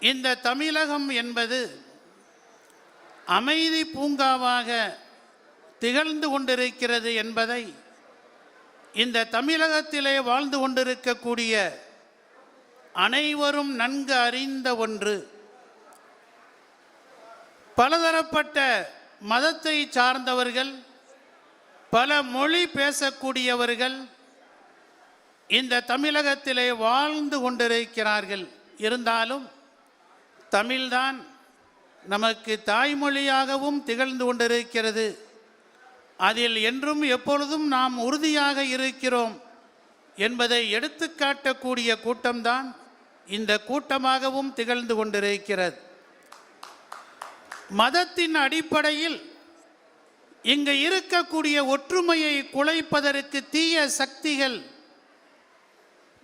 இந்த தமிழகம் என்பது அமைதி பூங்காவாக திகழ்ந்து கொண்டிருக்கிறது என்பதை இந்த தமிழகத்திலே வாழ்ந்து கொண்டிருக்கக்கூடிய அனைவரும் நன்கு அறிந்த ஒன்று. பலதரப்பட்ட மதத்தை சார்ந்தவர்கள் பல மொழி பேசக்கூடியவர்கள் இந்த தமிழகத்திலே வாழ்ந்து கொண்டிருக்கிறார்கள். இருந்தாலும் தமிழ்தான் நமக்கு தாய்மொழியாகவும் திகழ்ந்து கொண்டிருக்கிறது. அதில் என்றும் எப்பொழுதும் நாம் உறுதியாக இருக்கிறோம் என்பதை எடுத்துக்காட்டக்கூடிய கூட்டம்தான் இந்த கூட்டமாகவும் திகழ்ந்து கொண்டிருக்கிறது. மதத்தின் அடிப்படையில் இங்கு இருக்கக்கூடிய ஒற்றுமையை குலைப்பதற்கு தீய சக்திகள்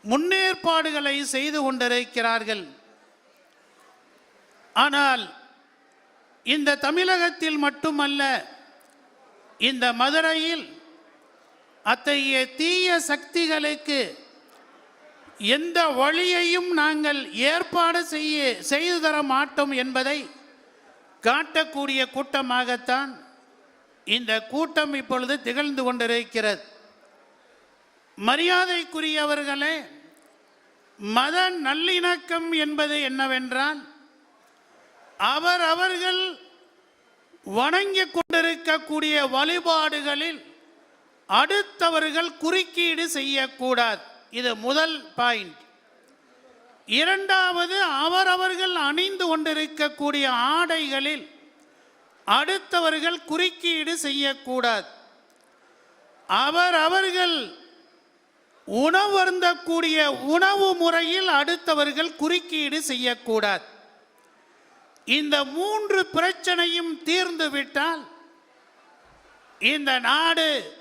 முன்னேற்பாடுகளை செய்து கொண்டிருக்கிறார்கள். ஆனால் இந்த தமிழகத்தில் மட்டுமல்ல இந்த மதுரையில் அத்தகைய தீய சக்திகளுக்கு எந்த வழியையும் நாங்கள் ஏற்பாடு செய்ய செய்து தர மாட்டோம் என்பதை காட்டக்கூடிய கூட்டமாகத்தான் இந்த கூட்டம் இப்பொழுது திகழ்ந்து கொண்டிருக்கிறது. மரியாதைக்குரியவர்களே மத நல்லிணக்கம் என்பது என்னவென்றால் அவர் அவர்கள் வணங்கிக் கொண்டிருக்கக்கூடிய வழிபாடுகளில் அடுத்தவர்கள் குறுக்கீடு செய்யக்கூடாது. இது முதல் பாயிண்ட். இரண்டாவது அவரவர்கள் அணிந்து கொண்டிருக்கக்கூடிய ஆடைகளில் அடுத்தவர்கள் குறுக்கீடு செய்யக்கூடாது. அவர் அவர்கள் உணவருந்தக்கூடிய உணவு முறையில் அடுத்தவர்கள் குறுக்கீடு செய்யக்கூடாது. இந்த மூன்று பிரச்சனையும் தீர்ந்து விட்டால் இந்த நாடு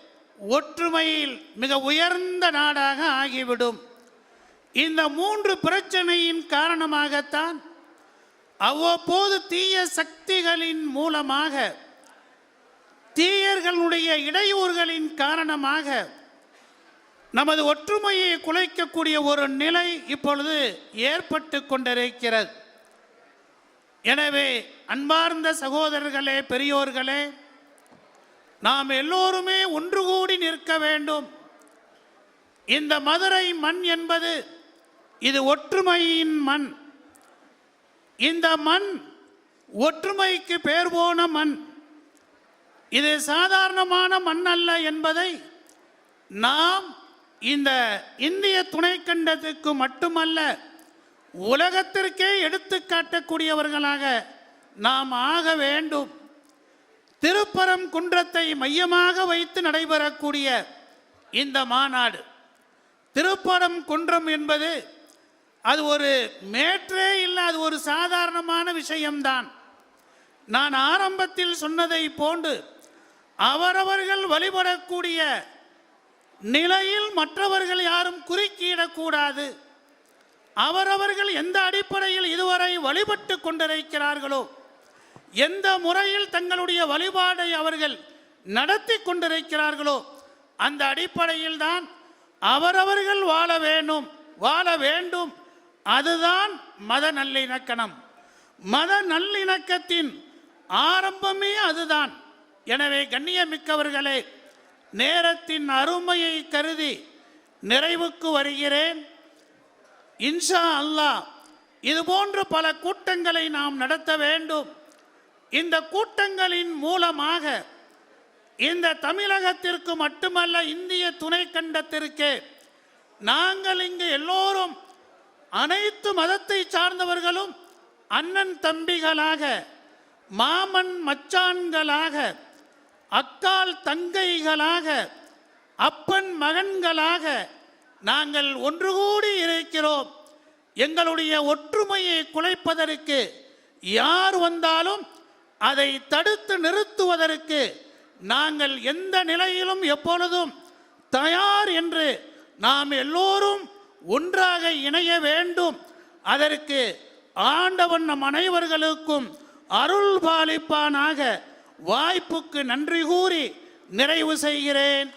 ஒற்றுமையில் மிக உயர்ந்த நாடாக ஆகிவிடும். இந்த மூன்று பிரச்சனையின் காரணமாகத்தான் அவ்வப்போது தீய சக்திகளின் மூலமாக தீயர்களுடைய இடையூறுகளின் காரணமாக நமது ஒற்றுமையை குலைக்கக்கூடிய ஒரு நிலை இப்பொழுது ஏற்பட்டு கொண்டிருக்கிறது. எனவே அன்பார்ந்த சகோதரர்களே பெரியோர்களே நாம் எல்லோருமே ஒன்று கூடி நிற்க வேண்டும். இந்த மதுரை மண் என்பது இது ஒற்றுமையின் மண். இந்த மண் ஒற்றுமைக்கு பேர் போன மண். இது சாதாரணமான மண் அல்ல என்பதை நாம் இந்த இந்திய துணைக்கண்டத்துக்கு மட்டுமல்ல உலகத்திற்கே எடுத்து காட்டக்கூடியவர்களாக நாம் ஆக வேண்டும். திருப்பரம் குன்றத்தை மையமாக வைத்து நடைபெறக்கூடிய இந்த மாநாடு திருப்பரம் குன்றம் என்பது அது ஒரு மேற்றே இல்லை அது ஒரு சாதாரணமான விஷயம்தான். நான் ஆரம்பத்தில் சொன்னதை போன்று அவரவர்கள் வழிபடக்கூடிய நிலையில் மற்றவர்கள் யாரும் குறுக்கிடக்கூடாது அவரவர்கள் எந்த அடிப்படையில் இதுவரை வழிபட்டு கொண்டிருக்கிறார்களோ எந்த முறையில் தங்களுடைய வழிபாடை அவர்கள் நடத்தி கொண்டிருக்கிறார்களோ அந்த அடிப்படையில் தான் அவரவர்கள் வாழ வேண்டும் வாழ வேண்டும். அதுதான் மத நல்லிணக்கணம். மத நல்லிணக்கத்தின் ஆரம்பமே அதுதான். எனவே கண்ணியமிக்கவர்களே நேரத்தின் அருமையை கருதி நிறைவுக்கு வருகிறேன். இன்ஷா அல்லாஹ் இது போன்ற பல கூட்டங்களை நாம் நடத்த வேண்டும். இந்த கூட்டங்களின் மூலமாக இந்த தமிழகத்திற்கு மட்டுமல்ல இந்திய துணை கண்டத்திற்கே நாங்கள் இங்கு எல்லோரும் அனைத்து மதத்தை சார்ந்தவர்களும் அண்ணன் தம்பிகளாக மாமன் மச்சான்களாக அக்கால் தங்கைகளாக அப்பன் மகன்களாக நாங்கள் ஒன்று கூடி இருக்கிறோம். எங்களுடைய ஒற்றுமையை குலைப்பதற்கு யார் வந்தாலும் அதை தடுத்து நிறுத்துவதற்கு நாங்கள் எந்த நிலையிலும் எப்பொழுதும் தயார் என்று நாம் எல்லோரும் ஒன்றாக இணைய வேண்டும். அதற்கு ஆண்டவன் நம் அனைவர்களுக்கும் அருள் பாலிப்பானாக வாய்ப்புக்கு நன்றி கூறி நிறைவு செய்கிறேன்.